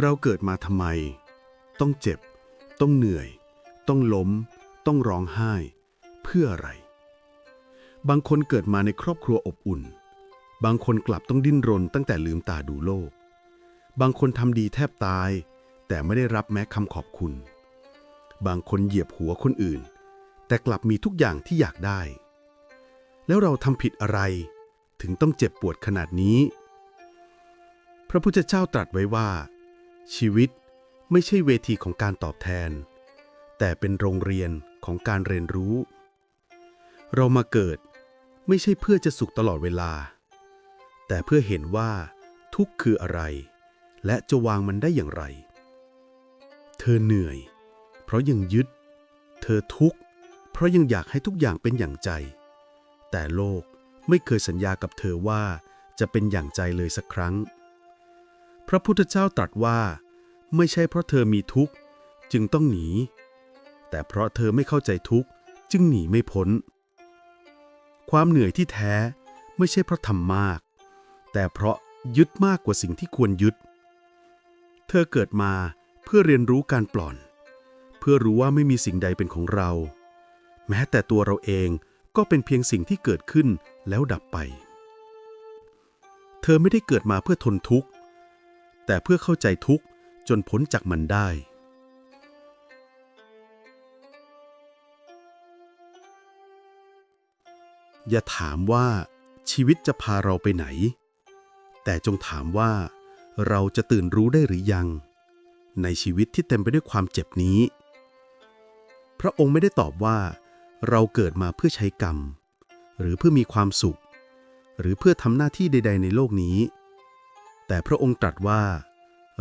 เราเกิดมาทำไม ต้องเจ็บ ต้องเหนื่อย ต้องล้ม ต้องร้องไห้ เพื่ออะไร บางคนเกิดมาในครอบครัวอบอุ่น บางคนกลับต้องดิ้นรนตั้งแต่ลืมตาดูโลก บางคนทำดีแทบตาย แต่ไม่ได้รับแม้คำขอบคุณ บางคนเหยียบหัวคนอื่น แต่กลับมีทุกอย่างที่อยากได้ แล้วเราทำผิดอะไร ถึงต้องเจ็บปวดขนาดนี้ พระพุทธเจ้าตรัสไว้ว่า ชีวิตไม่ใช่เวทีของการตอบแทน แต่เป็นโรงเรียนของการเรียนรู้ เรามาเกิดไม่ใช่เพื่อจะสุขตลอดเวลา แต่เพื่อเห็นว่าทุกข์คืออะไร และจะวางมันได้อย่างไร เธอเหนื่อย เพราะยังยึด เธอทุกข์ เพราะยังอยากให้ทุกอย่างเป็นอย่างใจ แต่โลกไม่เคยสัญญากับเธอว่าจะเป็นอย่างใจเลยสักครั้ง พระพุทธเจ้าตรัสว่า ไม่ใช่เพราะเธอมีทุกข์จึงต้องหนี แต่เพราะเธอไม่เข้าใจทุกข์จึงหนีไม่พ้น ความเหนื่อยที่แท้ไม่ใช่เพราะทำมาก แต่เพราะยึดมากกว่าสิ่งที่ควรยึด เธอเกิดมาเพื่อเรียนรู้การปล่อน เพื่อรู้ว่าไม่มีสิ่งใดเป็นของเรา แม้แต่ตัวเราเองก็เป็นเพียงสิ่งที่เกิดขึ้นแล้วดับไป เธอไม่ได้เกิดมาเพื่อทนทุกข์ แต่เพื่อเข้าใจทุกข์จนพ้นจากมันได้ อย่าถามว่าชีวิตจะพาเราไปไหน แต่จงถามว่า เราจะตื่นรู้ได้หรือยัง ในชีวิตที่เต็มไปด้วยความเจ็บนี้ พระองค์ไม่ได้ตอบว่า เราเกิดมาเพื่อใช้กรรม หรือเพื่อมีความสุข หรือเพื่อทำหน้าที่ใด ๆ ในโลกนี้ แต่พระองค์ตรัสว่า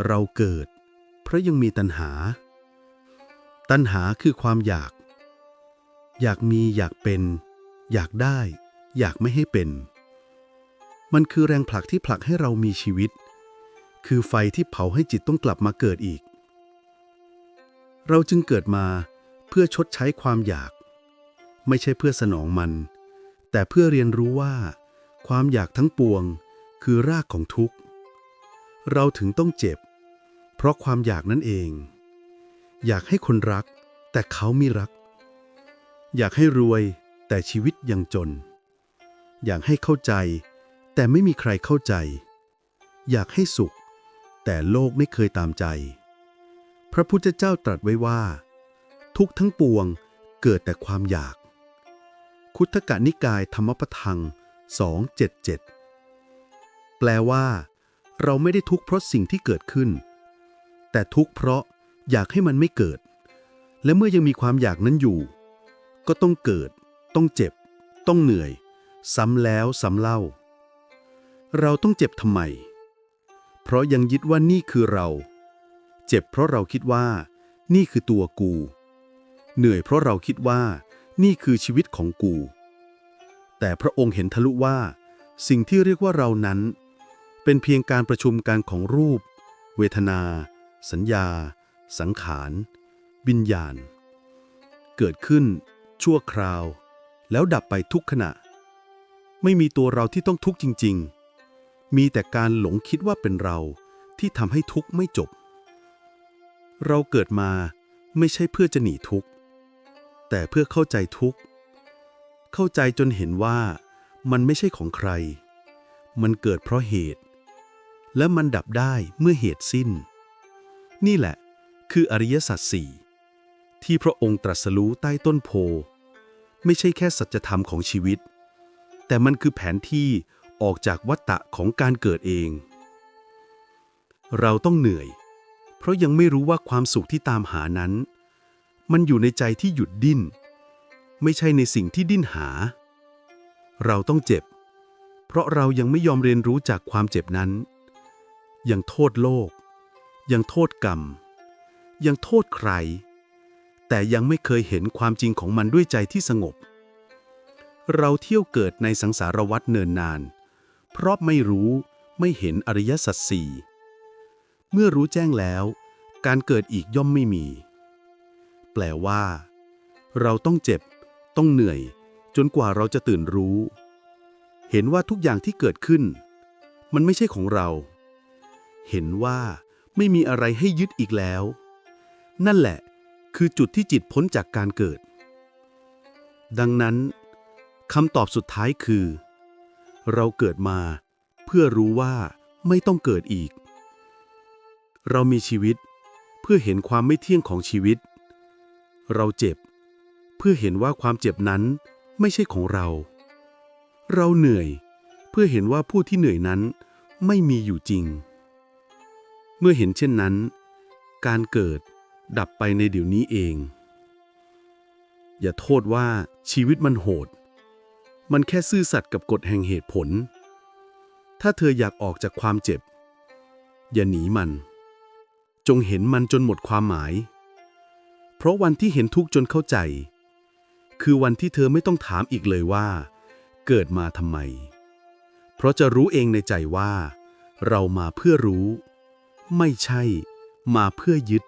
เราเกิด เพราะยังมีตัณหา ตัณหาคือความอยาก อยากมีอยากเป็น อยากได้ อยากไม่ให้เป็น มันคือแรงผลักที่ผลักให้เรามีชีวิต คือไฟที่เผาให้จิตต้องกลับมาเกิดอีก เราจึงเกิดมาเพื่อชดใช้ความอยาก ไม่ใช่เพื่อสนองมัน แต่เพื่อเรียนรู้ว่า ความอยากทั้งปวงคือรากของทุกข์ เราถึงต้องเจ็บ เพราะความอยากนั่นเอง อยากให้คนรัก แต่เขาไม่รัก อยากให้รวย แต่ชีวิตยังจน อยากให้เข้าใจ แต่ไม่มีใครเข้าใจ อยากให้สุข แต่โลกไม่เคยตามใจ พระพุทธเจ้าตรัสไว้ว่า ทุกทั้งปวงเกิดแต่ความอยาก คุตกนิกายธรรมปทัง277 แปลว่า เราไม่ได้ทุกข์เพราะสิ่งที่เกิดขึ้น แต่ทุกข์เพราะอยากให้มันไม่เกิด และเมื่อยังมีความอยากนั้นอยู่ ก็ต้องเกิด ต้องเจ็บ ต้องเหนื่อย ซ้ำแล้วซ้ำเล่า เราต้องเจ็บทำไม เพราะยังยึดว่านี่คือเรา เจ็บเพราะเราคิดว่า นี่คือตัวกู เหนื่อยเพราะเราคิดว่า นี่คือชีวิตของกู แต่พระองค์เห็นทะลุว่า สิ่งที่เรียกว่าเรานั้น เป็นเพียงการประชุมกันของรูป เวทนา สัญญา สังขารวิญญาณ เกิดขึ้น ชั่วคราว แล้วดับไปทุกขณะ ไม่มีตัวเราที่ต้องทุกข์จริง ๆ มีแต่การหลงคิดว่าเป็นเราที่ทำให้ทุกข์ไม่จบ เราเกิดมาไม่ใช่เพื่อจะหนีทุกข์ แต่เพื่อเข้าใจทุกข์ เข้าใจจนเห็นว่ามันไม่ใช่ของใคร มันเกิดเพราะเหตุ และมันดับได้เมื่อเหตุสิ้น นี่แหละ คืออริยสัจสี่ที่พระองค์ตรัสรู้ใต้ต้นโพ ไม่ใช่แค่สัจธรรมของชีวิต แต่มันคือแผนที่ออกจากวัฏฏะของการเกิดเอง เราต้องเหนื่อย เพราะยังไม่รู้ว่าความสุขที่ตามหานั้น มันอยู่ในใจที่หยุดดิ้น ไม่ใช่ในสิ่งที่ดิ้นหา เราต้องเจ็บ เพราะเรายังไม่ยอมเรียนรู้จากความเจ็บนั้น ยังโทษโลก ยังโทษกรรม ยังโทษใคร แต่ยังไม่เคยเห็นความจริงของมันด้วยใจที่สงบ เราเที่ยวเกิดในสังสารวัฏเนินนาน เพราะไม่รู้ไม่เห็นอริยสัจสี่เมื่อรู้แจ้งแล้ว การเกิดอีกย่อมไม่มี แปลว่า เราต้องเจ็บ ต้องเหนื่อย จนกว่าเราจะตื่นรู้ เห็นว่าทุกอย่างที่เกิดขึ้น มันไม่ใช่ของเรา เห็นว่าไม่มีอะไรให้ยึดอีกแล้ว นั่นแหละคือจุดที่จิตพ้นจากการเกิด ดังนั้นคำตอบสุดท้ายคือ เราเกิดมาเพื่อรู้ว่าไม่ต้องเกิดอีก เรามีชีวิตเพื่อเห็นความไม่เที่ยงของชีวิต เราเจ็บ เพื่อเห็นว่าความเจ็บนั้นไม่ใช่ของเรา เราเหนื่อย เพื่อเห็นว่าผู้ที่เหนื่อยนั้นไม่มีอยู่จริง มื่อเห็นเช่นนั้น การเกิดดับไปในเดี๋ยวนี้เอง อย่าโทษว่าชีวิตมันโหด มันแค่ซื่อสัตย์กับกฎแห่งเหตุผล ถ้าเธออยากออกจากความเจ็บ อย่าหนีมัน จงเห็นมันจนหมดความหมาย เพราะวันที่เห็นทุกข์จนเข้าใจ คือวันที่เธอไม่ต้องถามอีกเลยว่า เกิดมาทำไม เพราะจะรู้เองในใจว่า เรามาเพื่อรู้ ไม่ใช่ มาเพื่อยึด